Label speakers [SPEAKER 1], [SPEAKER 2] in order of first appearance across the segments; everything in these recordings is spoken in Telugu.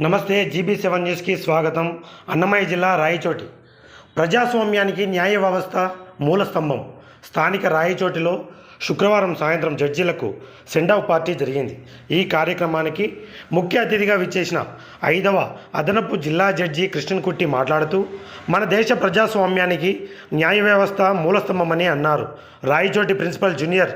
[SPEAKER 1] నమస్తే జీబీ సెవెన్ న్యూస్కి స్వాగతం. అన్నమయ్య జిల్లా రాయచోటి. ప్రజాస్వామ్యానికి న్యాయ వ్యవస్థ మూలస్తంభం స్థానిక రాయచోటిలో శుక్రవారం సాయంత్రం జడ్జీలకు సెండ్ ఆఫ్ పార్టీ జరిగింది. ఈ కార్యక్రమానికి ముఖ్య అతిథిగా విచ్చేసిన ఐదవ అదనపు జిల్లా జడ్జి కృష్ణకుట్టి మాట్లాడుతూ మన దేశ ప్రజాస్వామ్యానికి న్యాయ వ్యవస్థ మూలస్తంభమని అన్నారు. Rayachoti principal junior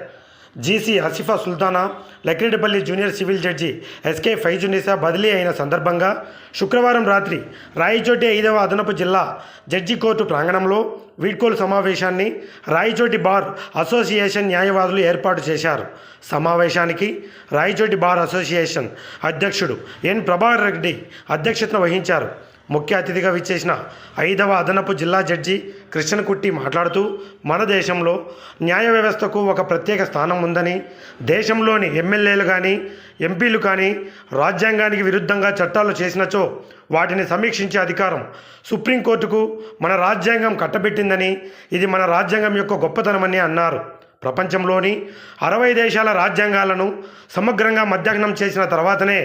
[SPEAKER 1] GC Hasifa Sultana Lakkireddipalli junior civil judge SK Faizunnisa బదిలీ అయిన సందర్భంగా శుక్రవారం రాత్రి రాయచోటి ఐదవ అదనపు జిల్లా జడ్జి కోర్టు ప్రాంగణంలో వీడ్కోలు సమావేశాన్ని రాయచోటి బార్ అసోసియేషన్ న్యాయవాదులు ఏర్పాటు చేశారు. సమావేశానికి రాయచోటి బార్ అసోసియేషన్ అధ్యక్షుడు ఎన్ ప్రభాకర్ రెడ్డి అధ్యక్షతన వహించారు. ముఖ్య అతిథిగా విచ్చేసిన ఐదవ అదనపు జిల్లా జడ్జి కృష్ణకుట్టి మాట్లాడుతూ మన దేశంలో న్యాయ వ్యవస్థకు ఒక ప్రత్యేక స్థానం ఉందని దేశంలోని ఎమ్మెల్యేలు కానీ ఎంపీలు కానీ రాజ్యాంగానికి విరుద్ధంగా చట్టాలు చేసినచో వాటిని సమీక్షించే అధికారం సుప్రీంకోర్టుకు మన రాజ్యాంగం కట్టబెట్టిందని ఇది మన రాజ్యాంగం యొక్క గొప్పతనమని అన్నారు. ప్రపంచంలోని అరవై దేశాల రాజ్యాంగాలను సమగ్రంగా మధ్యాహ్నం చేసిన తర్వాతనే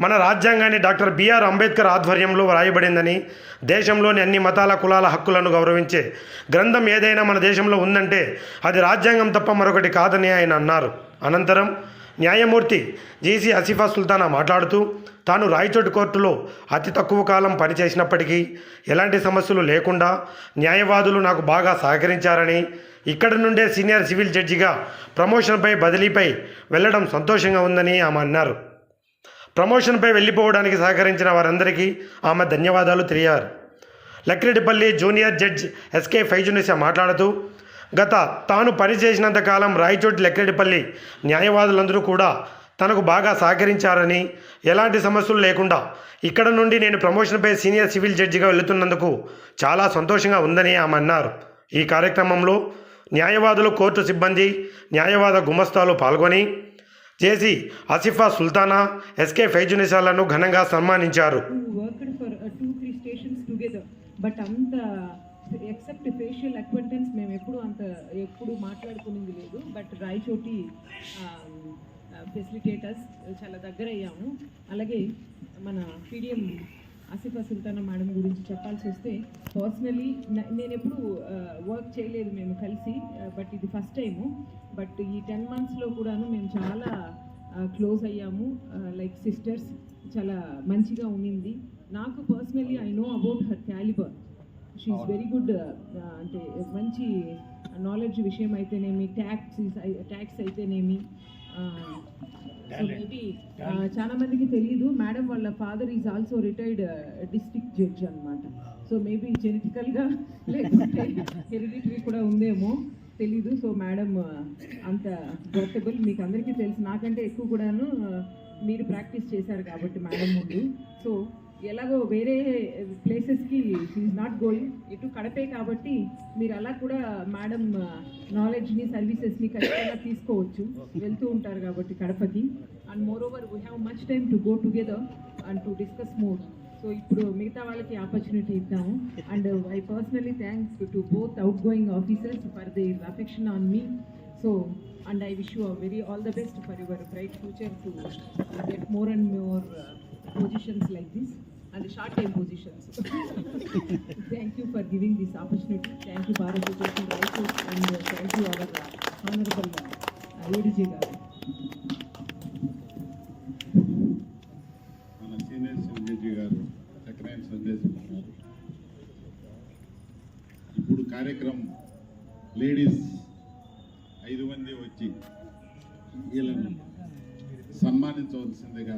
[SPEAKER 1] మన రాజ్యాంగాన్ని డాక్టర్ బిఆర్ అంబేద్కర్ ఆధ్వర్యంలో వ్రాయబడిందని దేశంలోని అన్ని మతాల కులాల హక్కులను గౌరవించే గ్రంథం ఏదైనా మన దేశంలో ఉందంటే అది రాజ్యాంగం తప్ప మరొకటి కాదని ఆయన అన్నారు. అనంతరం న్యాయమూర్తి జీసీ అసిఫా సుల్తానా మాట్లాడుతూ తాను రాయచోటు కోర్టులో అతి తక్కువ కాలం పనిచేసినప్పటికీ ఎలాంటి సమస్యలు లేకుండా న్యాయవాదులు నాకు బాగా సహకరించారని ఇక్కడ నుండే సీనియర్ సివిల్ జడ్జిగా ప్రమోషన్పై బదిలీపై వెళ్ళడం సంతోషంగా ఉందని ఆమె అన్నారు. ప్రమోషన్పై వెళ్ళిపోవడానికి సహకరించిన వారందరికీ ఆమె ధన్యవాదాలు తెలియారు. Lakkireddipalli junior judge SK Faizunnisa మాట్లాడుతూ గత తాను పనిచేసినంత కాలం రాయచోటి లక్కిరెడ్డిపల్లి న్యాయవాదులందరూ కూడా తనకు బాగా సహకరించారని ఎలాంటి సమస్యలు లేకుండా ఇక్కడ నుండి నేను ప్రమోషన్పై సీనియర్ సివిల్ జడ్జిగా వెళుతున్నందుకు చాలా సంతోషంగా ఉందని ఆమె అన్నారు. ఈ కార్యక్రమంలో న్యాయవాదులు కోర్టు సిబ్బంది న్యాయవాద గుమస్తాలు పాల్గొని జేసీ ఆసిఫా సుల్తానా ఎస్కే ఫైజునిసాలను ఘనంగా సన్మానించారు.
[SPEAKER 2] బట్ uh, అంత ఎక్సెప్ట్ ఫేషియల్ అక్వెంటెన్స్ మేము ఎప్పుడు అంత ఎప్పుడు మాట్లాడుకునేది లేదు. But Rayachoti um, uh, facilitators చాలా దగ్గర అయ్యాము అలాగే మన పీడిఎం ఆసిఫా సుల్తానా మేడం గురించి చెప్పాల్సి వస్తే పర్సనలీ నేను ఎప్పుడు వర్క్ చేయలేదు మేము కలిసి బట్ ఇది ఫస్ట్ టైము బట్ ఈ టెన్ మంత్స్లో కూడాను మేము చాలా క్లోజ్ అయ్యాము. లైక్ సిస్టర్స్ చాలా మంచిగా ఉండింది. నాకు personally I know about her calibre she is very good అంటే మంచి నాలెడ్జ్ విషయం అయితేనేమి ట్యాక్స్ ట్యాక్స్ అయితేనేమి చాలా మందికి తెలియదు మేడం వాళ్ళ father is also retired district judge అన్నమాట. సో మేబీ జెనెటికల్గా లేకుంటే హెరిడిటరీ కూడా ఉందేమో తెలీదు. సో మేడం అంత వర్తబుల్ మీకు అందరికీ తెలుసు. నాకంటే ఎక్కువ కూడాను uh, మీరు ప్రాక్టీస్ చేశారు కాబట్టి మేడం ముందు. సో ఎలాగో వేరే ప్లేసెస్కి ఈజ్ నాట్ గోయింగ్ ఇటు కడపే కాబట్టి మీరు అలా కూడా మేడం నాలెడ్జ్ని సర్వీసెస్ని ఖచ్చితంగా తీసుకోవచ్చు. వెళ్తూ ఉంటారు కాబట్టి కడపకి. And moreover we have much time to go together and to discuss more so ఇప్పుడు మిగతా వాళ్ళకి ఆపర్చునిటీ ఇద్దాము. And I personally thanks to both outgoing officers for the affection on me so and I wish you very all the best for your bright future to get more and more positions like this and short time positions. thank you for giving this opportunity. Thank you, Bharat Education Raifu, and uh, thank you, our uh, Honorable uh, ADG garu.
[SPEAKER 3] మన సీనియర్ సంజయ్ గారు చక్రాయన సందేశ్ గారు ఇప్పుడు కార్యక్రమం లేడీస్ ఐదు మంది వచ్చి వీళ్ళని సన్మానించవలసిందిగా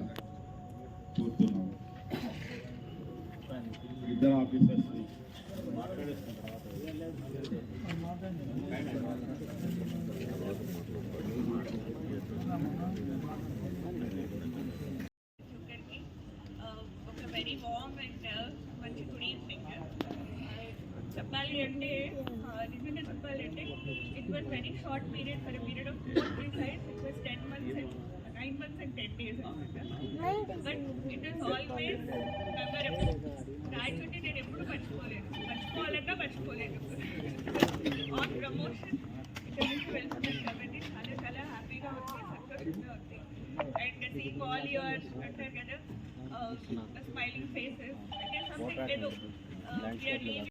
[SPEAKER 3] కోరుతున్నాం ఇద్దరు ఆఫీసర్స్
[SPEAKER 4] ఇక్కడికి ఒక వెరీ వార్మ్ అండ్ మంచి గుడ్ ఈవినింగ్ చెప్పాలి అంటే నిజంగా చెప్పాలి అంటే it was very short period for period of four three sides it was ten months and nine months and ten days అనమాట but it is always memorable Rayachoti నేను ఎప్పుడు మర్చిపోలేదు మర్చిపోవాలన్నా మర్చిపోలేదు ఆన్ ప్రమోషన్ ఇక్కడ నుంచి వెళ్తున్నాను కాబట్టి చాలా చాలా హ్యాపీగా ఉంది సంతోషంగా ఉంది అండ్ సీయింగ్ ఆల్ యువర్ అంటారు కదా స్మైల్ something ఏదో uh, we are leaving